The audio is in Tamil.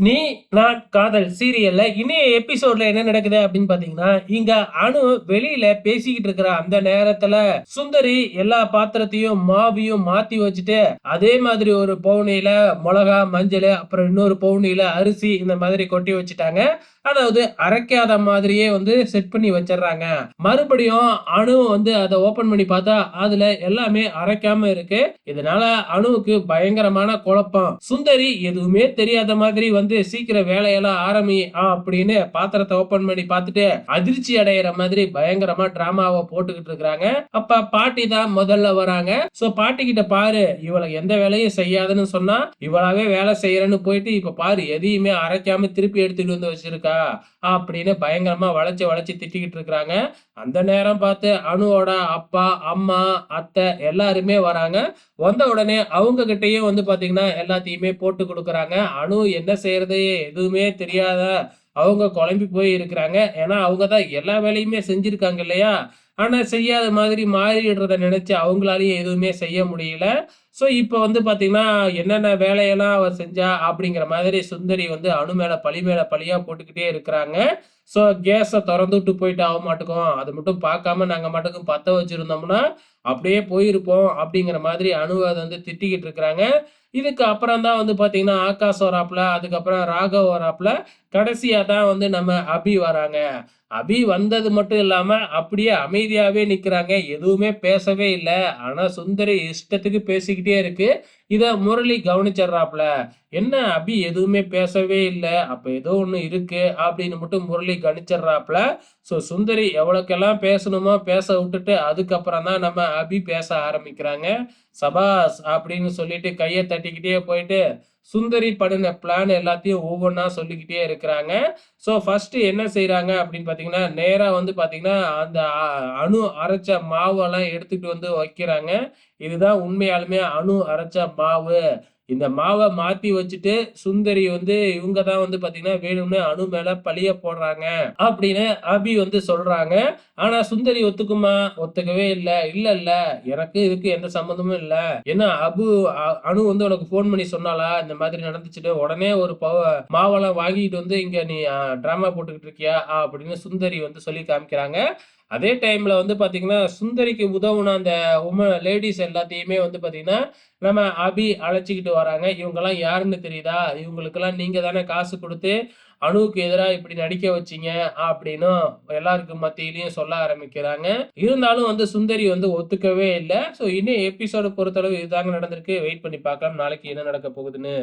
நீ நான் காதல் சீரியல்ல இனிய எபிசோட்ல என்ன நடக்குது அப்படின்னு பாத்தீங்கன்னா இங்க அணு வெளியில பேசிக்கிட்டு இருக்கிற அந்த நேரத்துல சுந்தரி எல்லா பாத்திரத்தையும் மாவியும் மாத்தி வச்சுட்டு அதே மாதிரி ஒரு பவுனியில மிளகா மஞ்சள் அப்புறம் இன்னொரு பவுனியில அரிசி இந்த மாதிரி கொட்டி வச்சுட்டாங்க. அதாவது அரைக்காத மாதிரியே வந்து செட் பண்ணி வச்சிடுறாங்க. மறுபடியும் அணு வந்து அதை ஓபன் பண்ணி பார்த்தா அதுல எல்லாமே அரைக்காம இருக்கு. இதனால அணுவுக்கு பயங்கரமான குழப்பம். சுந்தரி எதுவுமே தெரியாத மாதிரி வந்து சீக்கிரம் வேலையெல்லாம் ஆரம்பி அப்படின்னு பாத்திரத்தை ஓபன் பண்ணி பார்த்துட்டு அதிர்ச்சி அடையிற மாதிரி பயங்கரமா டிராமாவை போட்டுக்கிட்டு இருக்கிறாங்க. அப்ப பாட்டி தான் முதல்ல வராங்க. சோ பாட்டி கிட்ட பாரு இவளை எந்த வேலையும் செய்யாதுன்னு சொன்னா இவளாவே வேலை செய்யறேன்னு போயிட்டு இப்ப பாரு எதையுமே அரைக்காம திருப்பி எடுத்துட்டு வந்து வச்சிருக்கா அப்படின்னு பயங்கரமா வளைச்சு வளைச்சு திட்டிக்கிட்டு இருக்கிறாங்க. அந்த நேரம் பார்த்து அணுவோட அப்பா அம்மா அத்தை எல்லாருமே வராங்க. வந்த உடனே அவங்க கிட்டயும் வந்து பாத்தீங்கன்னா எல்லாத்தையுமே போட்டு கொடுக்குறாங்க. அணு என்ன செய்யறது எதுவுமே தெரியாத அவங்க குழம்பி போய் இருக்கிறாங்க. ஏன்னா அவங்க தான் எல்லா வேலையுமே செஞ்சுருக்காங்க இல்லையா? ஆனா செய்யாத மாதிரி மாறிடுறத நினைச்சு அவங்களாலையும் எதுவுமே செய்ய முடியல. ஸோ இப்போ வந்து பார்த்தீங்கன்னா என்னென்ன வேலையெல்லாம் அவர் செஞ்சா அப்படிங்கிற மாதிரி சுந்தரி வந்து அணு மேலே பழி மேல பழியாக போட்டுக்கிட்டே இருக்கிறாங்க. ஸோ கேஸை திறந்து விட்டு போயிட்டு ஆக மாட்டோம் அது மட்டும் பார்க்காம நாங்கள் மட்டுக்கும் பற்ற வச்சுருந்தோம்னா அப்படியே போயிருப்போம் அப்படிங்கிற மாதிரி அணுவை அதை வந்து திட்டிக்கிட்டு இருக்கிறாங்க. இதுக்கு அப்புறம் தான் வந்து பார்த்தீங்கன்னா ஆகாஷ் வராப்பில் அதுக்கப்புறம் ராகவ் வராப்பில் கடைசியாக தான் வந்து நம்ம அபி வராங்க. அபி வந்தது மட்டும் இல்லாமல் அப்படியே அமைதியாகவே நிற்கிறாங்க எதுவுமே பேசவே இல்லை. ஆனால் சுந்தரி இஷ்டத்துக்கு பேசிக்கிட்டே இருக்கு. இதை முரளி கவனிச்சிடுறாப்புல என்ன அபி? எதுவுமே பேசவே இல்லை. அப்போ ஏதோ ஒன்று இருக்கு அப்படின்னு மட்டும் முரளி கவனிச்சிடுறாப்புல ஸோ சுந்தரி எவ்வளோக்கெல்லாம் பேசணுமோ பேச விட்டுட்டு அதுக்கப்புறம் தான் நம்ம அபி பேச ஆரம்பிக்கிறாங்க. சபாஸ் அப்படின்னு சொல்லிட்டு கையை தட்டிக்கிட்டே போயிட்டு சுந்தரி பண்ணின பிளான் எல்லாத்தையும் ஒவ்வொன்றா சொல்லிக்கிட்டே இருக்கிறாங்க. ஸோ ஃபர்ஸ்ட் என்ன செய்யறாங்க அப்படின்னு பார்த்தீங்கன்னா நேராக வந்து பார்த்தீங்கன்னா அந்த அணு அரைச்ச மாவெல்லாம் எடுத்துட்டு வந்து வைக்கிறாங்க. இதுதான் உண்மையாலுமே அணு அரைச்ச மாவு. இந்த மாவை மாத்தி வச்சுட்டு சுந்தரி வந்து இவங்க தான் வந்து பாத்தீங்கன்னா வேணும்னு அணு மேல பழிய போடுறாங்க அப்படின்னு அபி வந்து சொல்றாங்க. ஆனா சுந்தரி ஒத்துக்குமா? ஒத்துக்கவே இல்லை. இல்ல இல்ல. எனக்கு இதுக்கு எந்த சம்மந்தமும் இல்லை. ஏன்னா அபு அணு வந்து உனக்கு போன் பண்ணி சொன்னாலா இந்த மாதிரி நடந்துச்சுட்டு உடனே ஒரு பவ மாவெல்லாம் வாங்கிட்டு வந்து இங்க நீ டிராமா போட்டுக்கிட்டு இருக்கியா? அப்படின்னு சுந்தரி வந்து சொல்லி காமிக்கிறாங்க. அதே டைமில் வந்து பாத்தீங்கன்னா சுந்தரிக்கு உதவுன அந்த உம லேடிஸ் எல்லாத்தையுமே வந்து பார்த்திங்கன்னா நம்ம அபி அழைச்சிக்கிட்டு வராங்க. இவங்கெல்லாம் யாருன்னு தெரியுதா? இவங்களுக்கெல்லாம் நீங்கள் தானே காசு கொடுத்து அணுவுக்கு எதிராக இப்படி நடிக்க வச்சிங்க அப்படின்னும் எல்லாருக்கும் மத்தியிலையும் சொல்ல ஆரம்பிக்கிறாங்க. இருந்தாலும் வந்து சுந்தரி வந்து ஒத்துக்கவே இல்லை. ஸோ இன்னும் எபிசோடு பொறுத்தளவு இதுதாங்க நடந்திருக்கு. வெயிட் பண்ணி பார்க்கலாம். நாளைக்கு என்ன நடக்க போகுதுன்னு.